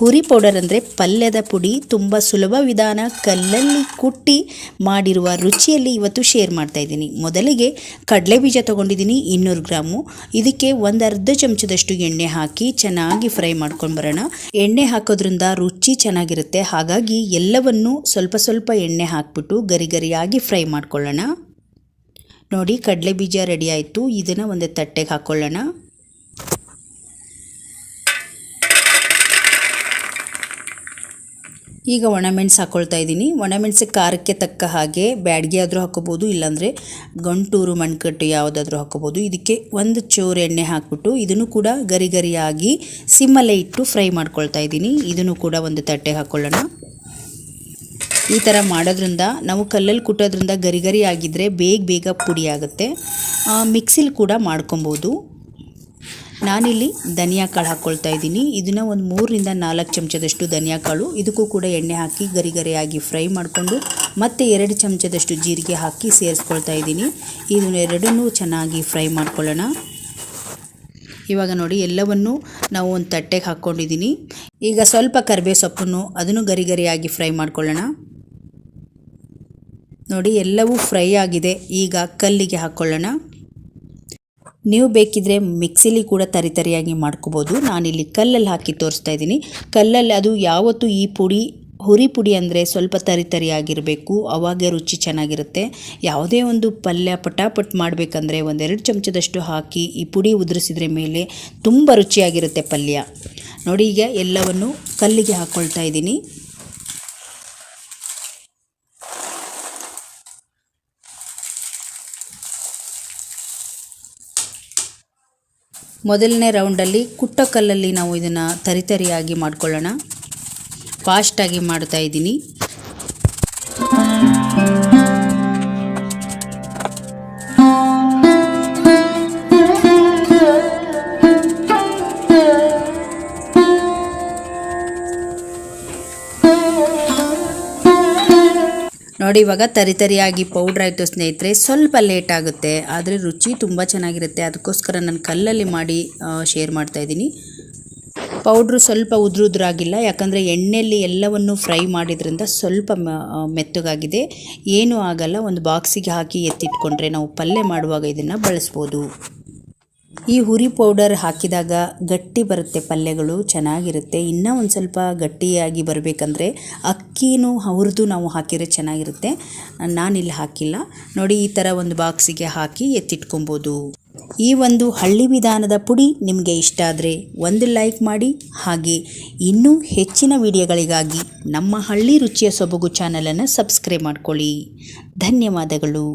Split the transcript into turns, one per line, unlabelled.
ಹುರಿ ಪೌಡರ್ ಅಂದರೆ ಪಲ್ಯದ ಪುಡಿ, ತುಂಬ ಸುಲಭ ವಿಧಾನ, ಕಲ್ಲಲ್ಲಿ ಕುಟ್ಟಿ ಮಾಡಿರುವ ರುಚಿಯಲ್ಲಿ ಇವತ್ತು ಶೇರ್ ಮಾಡ್ತಾ ಇದ್ದೀನಿ. ಮೊದಲಿಗೆ ಕಡಲೆ ಬೀಜ ತೊಗೊಂಡಿದ್ದೀನಿ, ಇನ್ನೂರು ಗ್ರಾಮು. ಇದಕ್ಕೆ ಒಂದು ಅರ್ಧ ಚಮಚದಷ್ಟು ಎಣ್ಣೆ ಹಾಕಿ ಚೆನ್ನಾಗಿ ಫ್ರೈ ಮಾಡ್ಕೊಂಡು ಬರೋಣ. ಎಣ್ಣೆ ಹಾಕೋದ್ರಿಂದ ರುಚಿ ಚೆನ್ನಾಗಿರುತ್ತೆ. ಹಾಗಾಗಿ ಎಲ್ಲವನ್ನು ಸ್ವಲ್ಪ ಸ್ವಲ್ಪ ಎಣ್ಣೆ ಹಾಕ್ಬಿಟ್ಟು ಗರಿ ಗರಿಯಾಗಿ ಫ್ರೈ ಮಾಡ್ಕೊಳ್ಳೋಣ. ನೋಡಿ, ಕಡಲೆ ಬೀಜ ರೆಡಿ ಆಯಿತು. ಇದನ್ನು ಒಂದು ತಟ್ಟೆಗೆ ಹಾಕ್ಕೊಳ್ಳೋಣ. ಈಗ ಒಣಮೆಣ್ಸು ಹಾಕ್ಕೊಳ್ತಾ ಇದ್ದೀನಿ. ಒಣಮೆಣ್ಸು ಖಾರಕ್ಕೆ ತಕ್ಕ ಹಾಗೆ ಬ್ಯಾಡ್ಗೆ ಆದರೂ ಹಾಕೋಬೋದು ಇಲ್ಲಾಂದರೆ ಗಂಟೂರು ಮಣ್ಕಟ್ಟು ಯಾವುದಾದ್ರೂ ಹಾಕೋಬೋದು ಇದಕ್ಕೆ ಒಂದು ಚೂರು ಎಣ್ಣೆ ಹಾಕ್ಬಿಟ್ಟು ಇದನ್ನು ಕೂಡ ಗರಿ ಗರಿಯಾಗಿ ಸಿಮ್ಮಲ್ಲೇ ಇಟ್ಟು ಫ್ರೈ ಮಾಡ್ಕೊಳ್ತಾ ಇದ್ದೀನಿ. ಇದನ್ನು ಕೂಡ ಒಂದು ತಟ್ಟೆ ಹಾಕ್ಕೊಳ್ಳೋಣ ಈ ಥರ ಮಾಡೋದ್ರಿಂದ, ನಾವು ಕಲ್ಲಲ್ಲಿ ಕುಟ್ಟೋದ್ರಿಂದ ಗರಿ ಗರಿ ಆಗಿದ್ದರೆ ಬೇಗ ಬೇಗ ಪುಡಿ ಆಗುತ್ತೆ. ಮಿಕ್ಸಿಲಿ ಕೂಡ ಮಾಡ್ಕೊಬೋದು. ನಾನಿಲ್ಲಿ ಧನಿಯಾ ಕಾಳು ಹಾಕ್ಕೊಳ್ತಾ ಇದ್ದೀನಿ. ಇದನ್ನು ಒಂದು ಮೂರರಿಂದ ನಾಲ್ಕು ಚಮಚದಷ್ಟು ಧನಿಯಾ ಕಾಳು, ಇದಕ್ಕೂ ಕೂಡ ಎಣ್ಣೆ ಹಾಕಿ ಗರಿಗರಿಯಾಗಿ ಫ್ರೈ ಮಾಡಿಕೊಂಡು ಮತ್ತೆ ಎರಡು ಚಮಚದಷ್ಟು ಜೀರಿಗೆ ಹಾಕಿ ಸೇರಿಸ್ಕೊಳ್ತಾ ಇದ್ದೀನಿ. ಇದನ್ನು ಎರಡನ್ನೂ ಚೆನ್ನಾಗಿ ಫ್ರೈ ಮಾಡ್ಕೊಳ್ಳೋಣ. ಇವಾಗ ನೋಡಿ, ಎಲ್ಲವನ್ನು ನಾವು ಒಂದು ತಟ್ಟೆಗೆ ಹಾಕ್ಕೊಂಡಿದ್ದೀನಿ. ಈಗ ಸ್ವಲ್ಪ ಕರಿಬೇ ಸೊಪ್ಪನ್ನು ಅದನ್ನು ಗರಿಗರಿಯಾಗಿ ಫ್ರೈ ಮಾಡ್ಕೊಳ್ಳೋಣ. ನೋಡಿ, ಎಲ್ಲವೂ ಫ್ರೈ ಆಗಿದೆ. ಈಗ ಕಲ್ಲಿಗೆ ಹಾಕ್ಕೊಳ್ಳೋಣ. ನೀವು ಬೇಕಿದ್ರೆ ಮಿಕ್ಸಿಲಿ ಕೂಡ ತರಿತರಿಯಾಗಿ ಮಾಡ್ಕೋಬೋದು. ನಾನಿಲ್ಲಿ ಕಲ್ಲಲ್ಲಿ ಹಾಕಿ ತೋರಿಸ್ತಾ ಇದ್ದೀನಿ. ಕಲ್ಲಲ್ಲಿ ಅದು ಯಾವತ್ತೂ ಈ ಪುಡಿ, ಹುರಿ ಪುಡಿ ಅಂದರೆ ಸ್ವಲ್ಪ ತರಿತರಿಯಾಗಿರಬೇಕು. ಅವಾಗೆ ರುಚಿ ಚೆನ್ನಾಗಿರುತ್ತೆ. ಯಾವುದೇ ಒಂದು ಪಲ್ಯ ಪಟಾಪಟ್ ಮಾಡಬೇಕಂದ್ರೆ ಒಂದೆರಡು ಚಮಚದಷ್ಟು ಹಾಕಿ ಈ ಪುಡಿ ಉದುರಿಸಿದ್ರೆ ಮೇಲೆ ತುಂಬ ರುಚಿಯಾಗಿರುತ್ತೆ ಪಲ್ಯ. ನೋಡಿ ಈಗ ಎಲ್ಲವನ್ನು ಕಲ್ಲಿಗೆ ಹಾಕ್ಕೊಳ್ತಾ ಇದ್ದೀನಿ. ಮೊದಲನೇ ರೌಂಡಲ್ಲಿ ಕುಟ್ಟ ಕಲ್ಲಲ್ಲಿ ನಾವು ಇದನ್ನು ತರಿತರಿಯಾಗಿ ಮಾಡ್ಕೊಳ್ಳೋಣ. ಫಾಸ್ಟಾಗಿ ಮಾಡ್ತಾ ಇದ್ದೀನಿ. ನೋಡಿ, ಇವಾಗ ತರಿತರಿಯಾಗಿ ಪೌಡ್ರ್ ಆಯಿತು ಸ್ನೇಹಿತರೆ. ಸ್ವಲ್ಪ ಲೇಟ್ ಆಗುತ್ತೆ, ಆದರೆ ರುಚಿ ತುಂಬ ಚೆನ್ನಾಗಿರುತ್ತೆ. ಅದಕ್ಕೋಸ್ಕರ ನಾನು ಕಲ್ಲಲ್ಲಿ ಮಾಡಿ ಶೇರ್ ಮಾಡ್ತಾ ಇದ್ದೀನಿ. ಪೌಡ್ರು ಸ್ವಲ್ಪ ಉದುರು ಉದುರಾಗಿಲ್ಲ ಯಾಕಂದರೆ ಎಣ್ಣೆಯಲ್ಲಿ ಎಲ್ಲವನ್ನು ಫ್ರೈ ಮಾಡಿದ್ರಿಂದ ಸ್ವಲ್ಪ ಮೆತ್ತಗಾಗಿದೆ. ಏನೂ ಆಗಲ್ಲ, ಒಂದು ಬಾಕ್ಸಿಗೆ ಹಾಕಿ ಎತ್ತಿಟ್ಕೊಂಡ್ರೆ ನಾವು ಪಲ್ಯ ಮಾಡುವಾಗ ಇದನ್ನು ಬಳಸ್ಬೋದು. ಈ ಹುರಿ ಪೌಡರ್ ಹಾಕಿದಾಗ ಗಟ್ಟಿ ಬರುತ್ತೆ, ಪಲ್ಯಗಳು ಚೆನ್ನಾಗಿರುತ್ತೆ. ಇನ್ನೂ ಒಂದು ಸ್ವಲ್ಪ ಗಟ್ಟಿಯಾಗಿ ಬರಬೇಕಂದ್ರೆ ಅಕ್ಕಿನೂ ಹುರಿದು ನಾವು ಹಾಕಿದರೆ ಚೆನ್ನಾಗಿರುತ್ತೆ. ನಾನಿಲ್ಲಿ ಹಾಕಿಲ್ಲ. ನೋಡಿ, ಈ ಥರ ಒಂದು ಬಾಕ್ಸಿಗೆ ಹಾಕಿ ಎತ್ತಿಟ್ಕೊಬೋದು. ಈ ಒಂದು ಹಳ್ಳಿ ವಿಧಾನದ ಪುಡಿ ನಿಮಗೆ ಇಷ್ಟ ಆದರೆ ಒಂದು ಲೈಕ್ ಮಾಡಿ, ಹಾಗೆ ಇನ್ನೂ ಹೆಚ್ಚಿನ ವಿಡಿಯೋಗಳಿಗಾಗಿ ನಮ್ಮ ಹಳ್ಳಿ ರುಚಿಯ ಸೊಬಗು ಚಾನಲನ್ನು ಸಬ್ಸ್ಕ್ರೈಬ್ ಮಾಡ್ಕೊಳ್ಳಿ. ಧನ್ಯವಾದಗಳು.